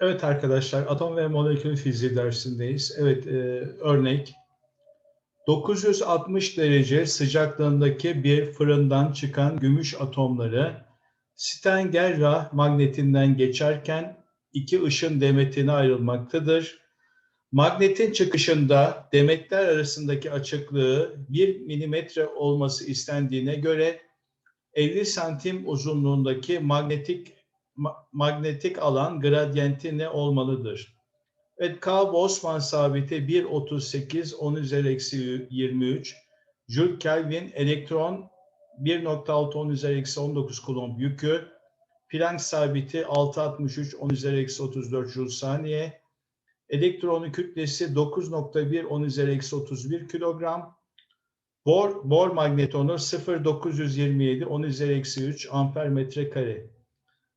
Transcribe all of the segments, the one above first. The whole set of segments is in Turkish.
Evet arkadaşlar, atom ve molekül fiziği dersindeyiz. Evet, e, örnek. 960 derece sıcaklığındaki bir fırından çıkan gümüş atomları Stengerrah magnetinden geçerken iki ışın demetine ayrılmaktadır. Magnetin çıkışında demetler arasındaki açıklığı 1 milimetre olması istendiğine göre 50 santim uzunluğundaki magnetik ma- magnetik alan gradiyenti ne olmalıdır? Evet, K. Bosman sabiti 1.38 10 üzeri eksi 23. Joule Kelvin elektron 1.6 10 üzeri eksi 19 kulomb yükü. Planck sabiti 6.63 10 üzeri eksi 34 Joule saniye. Elektronun kütlesi 9.1 10 üzeri eksi 31 kilogram. Bor, bor magnetonu 0.927 10 üzeri eksi 3 amper metre kare.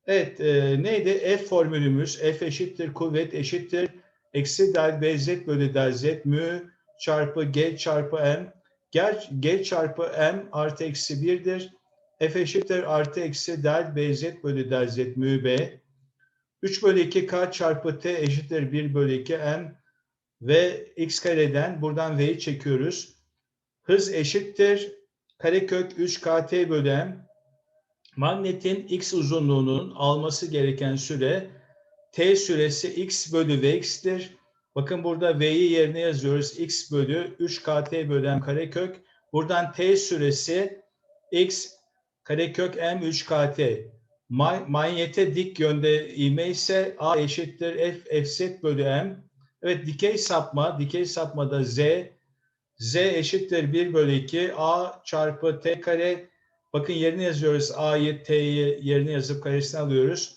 Evet, e, neydi? F formülümüz F eşittir kuvvet eşittir eksi del Bz bölü del Z mü çarpı G çarpı M. Ger, G çarpı M artı eksi 1'dir. F eşittir artı eksi del Bz bölü del Z mü B. 3 bölü 2 K çarpı T eşittir 1 bölü 2 M ve x kareden buradan V'yi çekiyoruz. Hız eşittir karekök 3 KT bölü M. Magnetin x uzunluğunun alması gereken süre t süresi x bölü vx'tir. Bakın burada v'yi yerine yazıyoruz. x bölü 3 kt bölü m karekök. Buradan t süresi x karekök m 3 kt. Ma- Manyete dik yönde ivme ise a eşittir f fz bölü m. Evet dikey sapma, dikey sapmada z z eşittir 1 bölü 2 a çarpı t kare Bakın yerine yazıyoruz. A'yı, T'yi yerine yazıp karesini alıyoruz.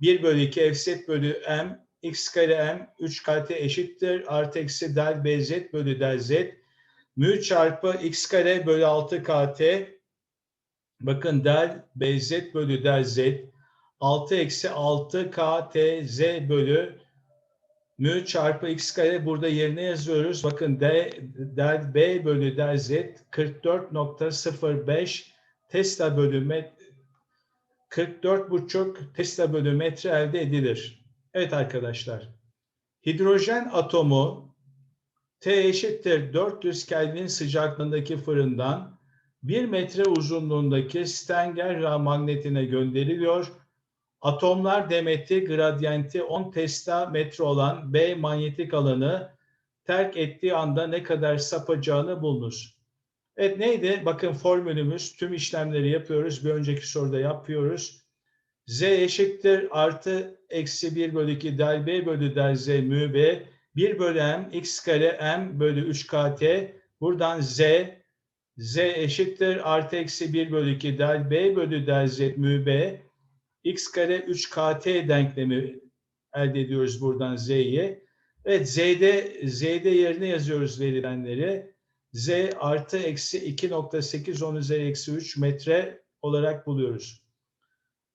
1 bölü 2 fz bölü m x kare m 3 kt eşittir. Artı eksi del bz bölü del z. Mü çarpı x kare bölü 6 kt. Bakın del bz bölü del z. 6 eksi 6 kt z bölü mü çarpı x kare burada yerine yazıyoruz. Bakın d, del b bölü del z 44.05 Tesla bölü met 44,5 Tesla bölü metre elde edilir. Evet arkadaşlar. Hidrojen atomu T eşittir 400 Kelvin sıcaklığındaki fırından 1 metre uzunluğundaki Stengerrah magnetine gönderiliyor. Atomlar demeti gradiyenti 10 Tesla metre olan B manyetik alanı terk ettiği anda ne kadar sapacağını bulunuz. Evet neydi? Bakın formülümüz tüm işlemleri yapıyoruz. Bir önceki soruda yapıyoruz. Z eşittir artı eksi 1 bölü 2 del B bölü del Z mü B 1 bölü M x kare M bölü 3 KT buradan Z Z eşittir artı eksi 1 bölü 2 del B bölü del Z mü B x kare 3 KT denklemi elde ediyoruz buradan Z'yi. Evet Z'de, Z'de yerine yazıyoruz verilenleri. Z artı eksi 2.8 10 üzeri eksi 3 metre olarak buluyoruz.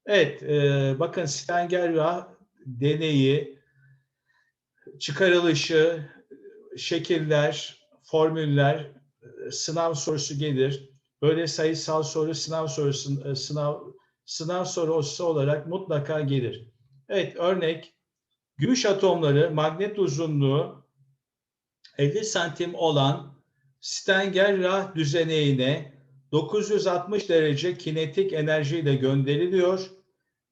Evet, e, bakın Stengerrah deneyi, çıkarılışı, şekiller, formüller, e, sınav sorusu gelir. Böyle sayısal soru sınav sorusu, e, sınav sınav sorusu olarak mutlaka gelir. Evet, örnek gümüş atomları magnet uzunluğu 50 santim olan Stengerrah düzeneğine 960 derece kinetik enerjiyle gönderiliyor.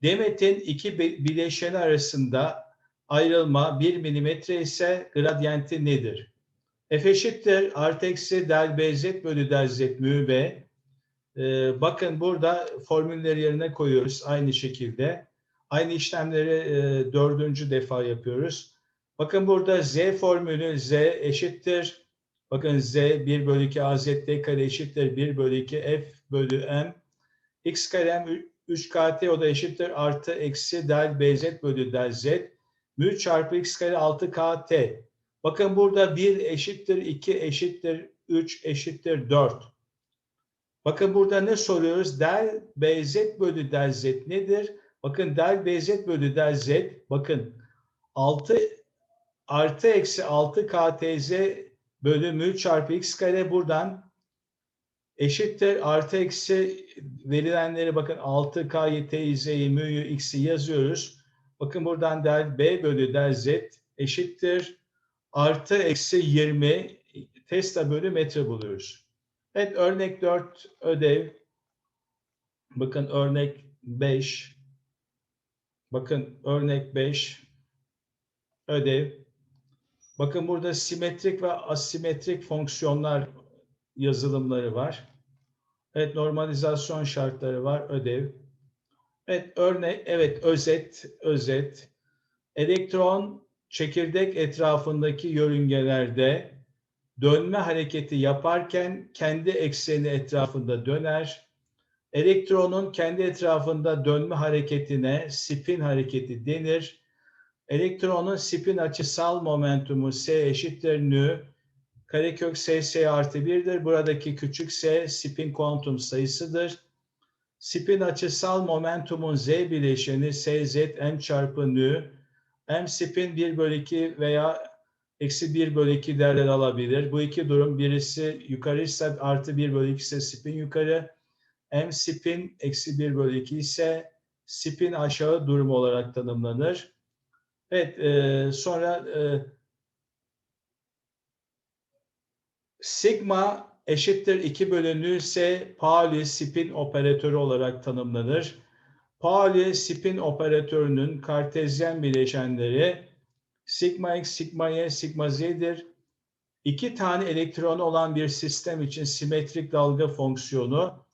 Demetin iki bileşeni arasında ayrılma 1 milimetre ise gradiyenti nedir? F eşittir artı eksi del bz bölü del z mü b. Ee, bakın burada formülleri yerine koyuyoruz aynı şekilde. Aynı işlemleri e, dördüncü defa yapıyoruz. Bakın burada z formülü z eşittir Bakın z 1 bölü 2 az kare eşittir 1 bölü 2 f bölü m. x kare m 3 kt o da eşittir artı eksi del bz bölü del z. Mü çarpı x kare 6 kt. Bakın burada 1 eşittir 2 eşittir 3 eşittir 4. Bakın burada ne soruyoruz? Del bz bölü del z nedir? Bakın del bz bölü del z bakın 6 artı eksi 6 ktz bölü mü çarpı x kare buradan eşittir artı eksi verilenleri bakın 6 k t z'yi mü'yü x'i yazıyoruz. Bakın buradan del B bölü del Z eşittir. Artı eksi 20 Tesla bölü metre buluyoruz. Evet örnek 4 ödev. Bakın örnek 5. Bakın örnek 5 ödev. Bakın burada simetrik ve asimetrik fonksiyonlar yazılımları var. Evet normalizasyon şartları var ödev. Evet örnek evet özet özet. Elektron çekirdek etrafındaki yörüngelerde dönme hareketi yaparken kendi ekseni etrafında döner. Elektronun kendi etrafında dönme hareketine spin hareketi denir. Elektronun spin açısal momentumu S eşittir nü. Karekök S, S artı 1'dir. Buradaki küçük s spin kuantum sayısıdır. Spin açısal momentumun Z bileşeni S, Z, M çarpı nü. M spin 1 bölü 2 veya eksi 1 bölü 2 değerler alabilir. Bu iki durum birisi yukarıysa artı 1 bölü 2 ise spin yukarı. M spin eksi 1 bölü 2 ise spin aşağı durum olarak tanımlanır. Evet e, sonra e, sigma eşittir 2 bölü nü ise Pauli spin operatörü olarak tanımlanır. Pauli spin operatörünün kartezyen bileşenleri sigma x, sigma y, sigma z'dir. İki tane elektronu olan bir sistem için simetrik dalga fonksiyonu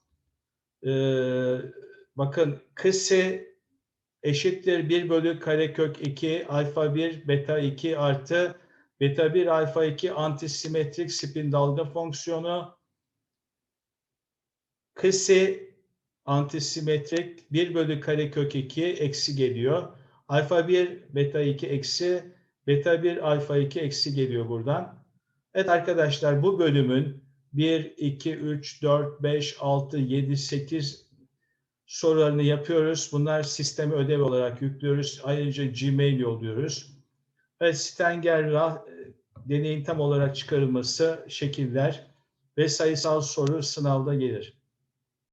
ee, bakın kısa eşittir 1 bölü karekök 2 alfa 1 beta 2 artı beta 1 alfa 2 antisimetrik spin dalga fonksiyonu kısa antisimetrik 1 bölü karekök 2 eksi geliyor. Alfa 1 beta 2 eksi beta 1 alfa 2 eksi geliyor buradan. Evet arkadaşlar bu bölümün 1, 2, 3, 4, 5, 6, 7, 8 sorularını yapıyoruz. Bunlar sisteme ödev olarak yüklüyoruz. Ayrıca Gmail yolluyoruz. Evet, Stenger e, deneyin tam olarak çıkarılması, şekiller ve sayısal soru sınavda gelir.